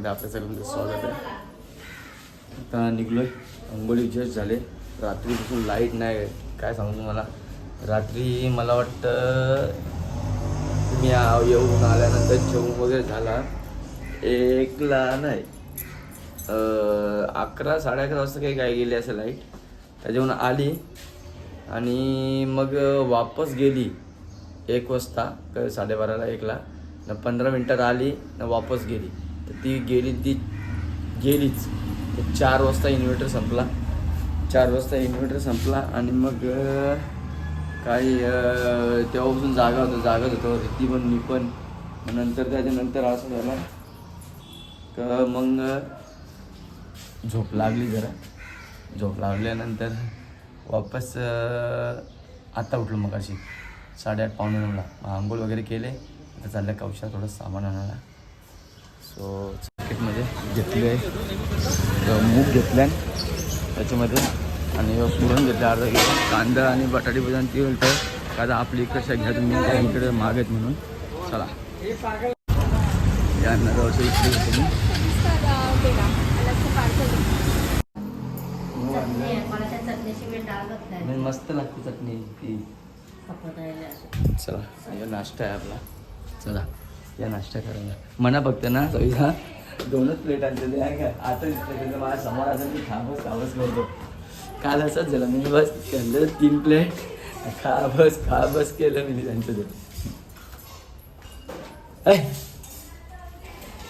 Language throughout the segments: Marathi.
ब्लॉगमध्ये आपल्या सगळ्यांचं स्वागत आहे. आता निघलोय. अंबोली जस्ट झाले. रात्रीपासून लाइट नाही काय सांगू तुम्हाला? रात्री मला वाटतं मी येऊन आल्यानंतर जेवण वगैरे झाला. एकला नाही. अकरा साडे अकरा वाजता काही काय गेली असं लाइट त्याच्यावरून आली. आणि मग वापस गेली. एक वाजता साडेबाराला एकला. न पंधरा मिनटात आली न वापस गेली. तर ती गेली ती गेलीच. तर चार वाजता इन्व्हर्टर संपला. चार वाजता इन्व्हर्टर संपला आणि मग काही तेव्हापासून जागा होतो जागत होतो ती पण मी पण. नंतर त्याच्यानंतर असं झालं. का मग झोप लागली जरा. झोप लागल्यानंतर वापस आत्ता उठलो मग अशी साडेआठ पावणे नऊला. आंघोळ वगैरे केले. आता चाललं कौशा थोडं सामान आणायला. सो मार्केटमध्ये घेतली आहे. मूग घेतल्या. त्याच्यामध्ये आणि पुरण घेतलं अर्धा किलो कांदा आणि बटाटी भजी ती बोलतं का आपली इकडच्या घ्या तुम्ही. इकडे माग आहेत म्हणून. चला. यांना गावचं इकडे घेतो मी त्या मस्त लागते चटणी. ती चला या नाश्ता आहे आपला. चला. या नाश्ता करायला. म्हणा फक्त ना सविधा दोनच प्लेट आणते ते आहे. का आता दिसतं माझ्यासमोर असेल मी खाबस खाबस करतो काल असंच झालं मी बस त्यांचं तीन प्लेट खा बस खा बस केलं मी त्यांचं ते.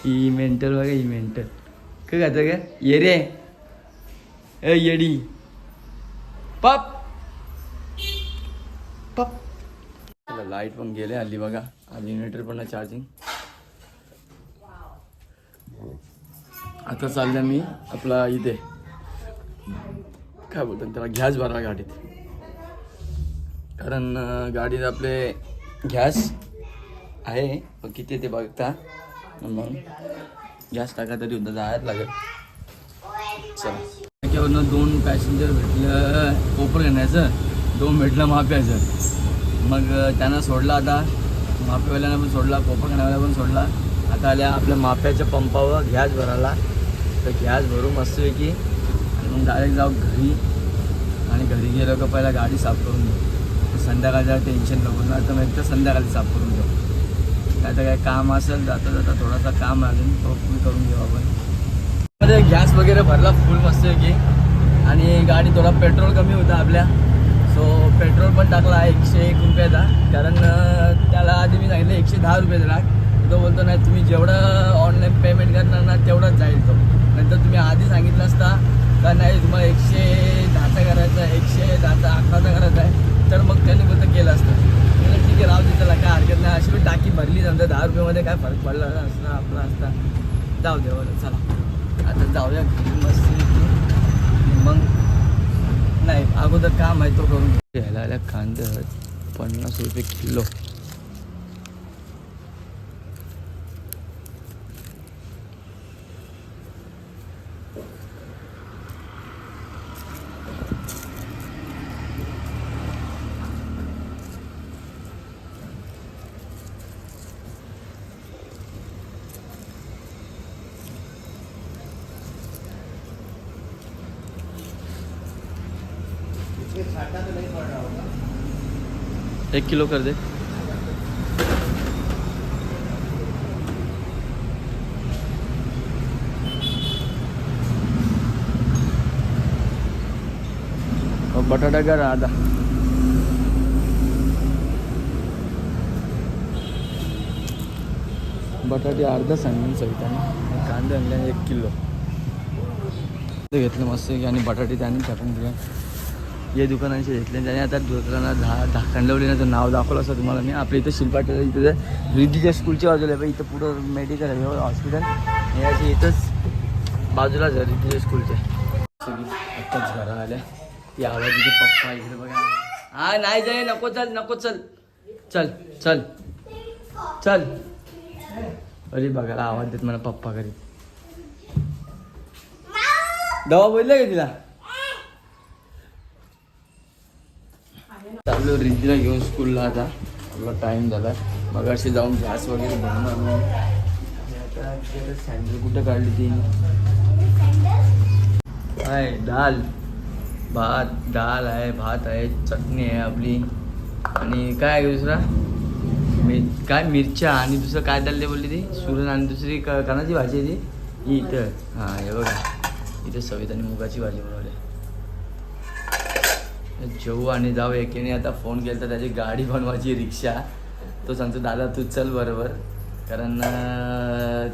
ही मेंटल बघा ही मेंटल काय खातं का ये रे. ए येडी. पप! पप! लाइट पण गेले हल्ली बघा. आधी इन्व्हर्टर पण चार्जिंग आता चालल्या मी आपला इथे. काय बोलतात त्याला? गॅस भरा गाडीत. कारण गाडीत आपले गॅस आहे. किती ते बघता. मग गॅस टाका तरी होता जायला लागेल. चला. त्याच्यावरनं दोन पॅसेंजर भेटलं. कोपर घेण्याचं. दोन भेटलं माप्याचं मग त्यांना सोडला आता. मापेवाल्यानं पण सोडला कोपकण्याला पण सोडला. आता आल्या आपल्या माप्याच्या पंपावर गॅस भरायला. तर गॅस भरू मस्तपैकी आणि मग डायरेक्ट जाऊ घरी आणि घरी गेलो का पहिला गाडी साफ करून घेऊ. संध्याकाळचं टेन्शन नको. ना तर मग तर संध्याकाळी साफ करून घेऊ. काय तर काय काम असेल जाता जाता थोडासा काम अजून तो फुल करून घेऊ आपण. मध्ये गॅस वगैरे भरला फुल मस्त की आणि गाडी थोडा पेट्रोल कमी होता आपल्या. सो पेट्रोल पण टाकला एकशे एक रुपयाचा. कारण त्याला आधी मी सांगितलं एकशे दहा रुपयाचा टाक तो बोलतो नाही तुम्ही जेवढं ऑनलाईन पेमेंट करणार ना तेवढंच जाईल तो. नंतर तुम्ही आधी सांगितलं असता का नाही तुम्हाला एकशे दहाचा करायचा आहे एकशे दहाचा अकराचा करायचा आहे. तर मग त्यांनी बोलतं केलं असतं. ठीक आहे राहू दे त्याला काय हरकत नाही. अशी पण टाकी भरली नंतर दहा रुपयामध्ये काय फरक पडला असता आपला असता. जाऊ दे बरं चला. आता जाऊया मस्त. मग नाही. अगोदर काम आहे तो करून घ्यायला आल्या कांदे पन्नास रुपये किलो. एक किलो कर दे. और बटाटा का आधा बटाटे अर्धा सांगून सविताने. कांदे आणले एक किलो. ते घेतलं मस्त आणि बटाटे त्याने टाकून दिले. या दुकानांचे घेतले त्याने आता दुकानात दहा दहा तर नाव दाखवलं असं तुम्हाला मी आपल्या इथं शिल्पाट इथं रिद्धीच्या स्कूलच्या बाजूला आहे इथं पुढं मेडिकल आहे हॉस्पिटल हे असे इथंच बाजूलाच आहे रिद्धीच्या स्कूलच्या आत्ताच घरा आल्या. ती आवाज तिथे पप्पा इकडे बघा. हा नाही जाय नको चल नको चल. चल चल. चल. अरे बघायला आवाज देत मला पप्पा करीत दवा बोलला का तिला? चाललो रिद्धीला घेऊन स्कूलला आता. आपला टाइम झाला. मग अशी जाऊन घास वगैरे भरून आणून सँडल कुठं काढली ती? काय दाल. भात डाळ आहे भात आहे चटणी आहे आपली. आणि काय आहे दुसरा? मिर काय मिरच्या आणि दुसरं काय डालले बोलली ती? सुरण आणि दुसरी क कानाची भाजी आहे ती? इथं. हां हे बघा. इथं आणि मुगाची भाजी बनवली जेऊ आणि जाऊ एकीने आता फोन केला तर त्याची गाडी बनवायची रिक्षा. तो सांगतो दादा तू चल बरोबर. कारण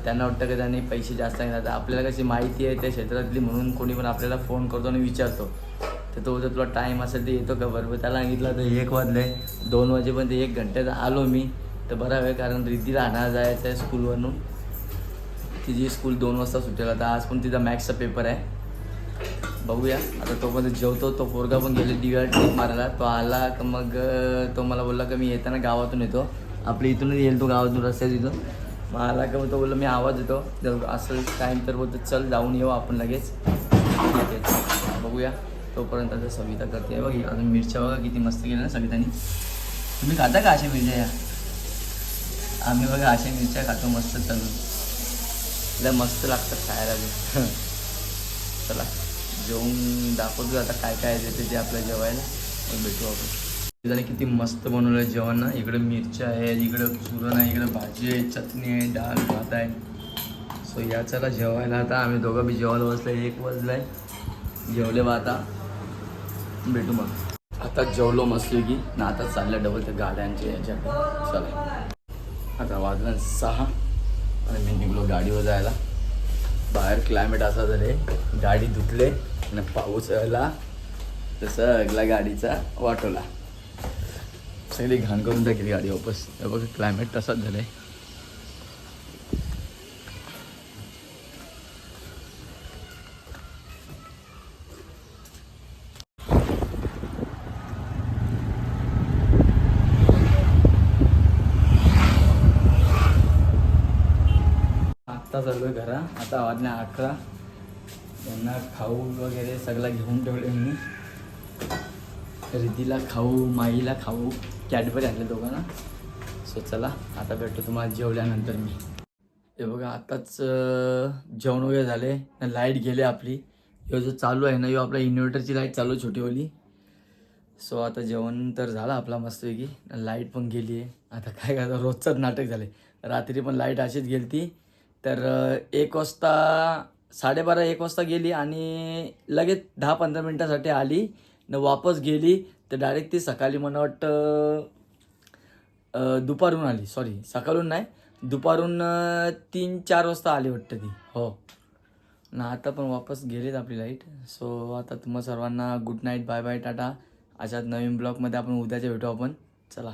त्यांना वाटतं की त्यांनी पैसे जास्त नाही आता आपल्याला कशी माहिती आहे त्या क्षेत्रातली म्हणून कोणी पण आपल्याला फोन करतो आणि विचारतो. तर तो जर तुला टाईम असेल तर येतो का? बरोबर. त्याला सांगितलं तर एक वाजले दोन वाजेपर्यंत एक घंट्यात आलो मी. तर बरा वेळ कारण रिद्धीला आणायला जायचं आहे स्कूलवरून तिची स्कूल दोन वाजता सुटेल. आता आज पण तिचा मॅथ्सचा पेपर आहे. बघूया. आता तोपर्यंत जेवतो तो पोरगा पण गेले डी ट्रिप मारायला. तो आला का मग तो मला बोलला का मी येताना गावातून येतो. आपल्या इथूनच येईल तो गावातून रस्त्यात इथून. मग आला का मग तो बोलला मी आवाज येतो जर असं टाईम तर बोलतो चल जाऊन येऊ आपण लगेच. ठीक आहे. बघूया. तोपर्यंत आता सविता करते. बघ अजून मिरच्या बघा किती मस्त केल्या ना सवितानी. तुम्ही खाता का अशा मिरच्या या? आम्ही बघा अशा मिरच्या खातो मस्त चालू लय मस्त लागतात खायला चला. जेवून दाखवतो आता काय काय देते ते आपल्या जेवायला. मग भेटू आपण. त्याने किती मस्त बनवलं आहे जेवण ना. इकडे मिरच्या आहे इकडं सुरण आहे इकडं भाजी आहे चटणी आहे डाळ भात आहे. सो या चला जेवायला आता. आम्ही दोघं बी जेवायला बसलो एक वाजलं आहे जेवले बा आता. भेटू मग. आता जेवलो मस्त की ना आता चाललं डबल त्या गाड्यांच्या याच्या चला. आता वाजलं सहा. आणि मी निघलो गाडीवर जायला. बाहेर क्लायमेट असा झाले गाडी धुतले. आणि पाऊस आला तर सगळा गाडीचा वाटोला सगळी घाण करून टाकली गाडी वापस. हे बघा क्लायमेट तसाच झालंय. आत्ता चाललोय घरा. आता वाजण्या अकरा. त्यांना खाऊ वगैरे सगळं घेऊन ठेवले मी. रिद्धीला खाऊ माईला खाऊ कॅडबरी आणले दोघांना. सो चला आता भेटतो तुम्हाला जेवल्यानंतर मी. हे बघा आताच जेवण वगैरे झाले. लाइट गेले आपली. ह्यो जो चालू आहे ना यो आपल्या इन्व्हर्टरची लाइट चालू आहे छोटीवाली. सो आता जेवण तर झालं आपला मस्तपैकी. लाइट पण गेली आहे. आता काय करता रोजचंच नाटक झाले रात्री पण लाइट अशीच गेली ती तर एक वाजता साडेबारा एक वाजता गेली आणि लगेच दहा पंधरा मिनटासाठी आली. न वापस गेली. तर डायरेक्ट ती सकाळी मला वाटतं दुपारहून दुपारून आली. सॉरी सकाळून नाही. दुपारून तीन चार वाजता आली वाटतं ती. हो. ना आता पण वापस गेलीच आपली लाइट सो आता तुम्हा सर्वांना good night bye bye tata. अशाच नवीन ब्लॉगमध्ये आपण उद्याच्या भेटू आपण. चला.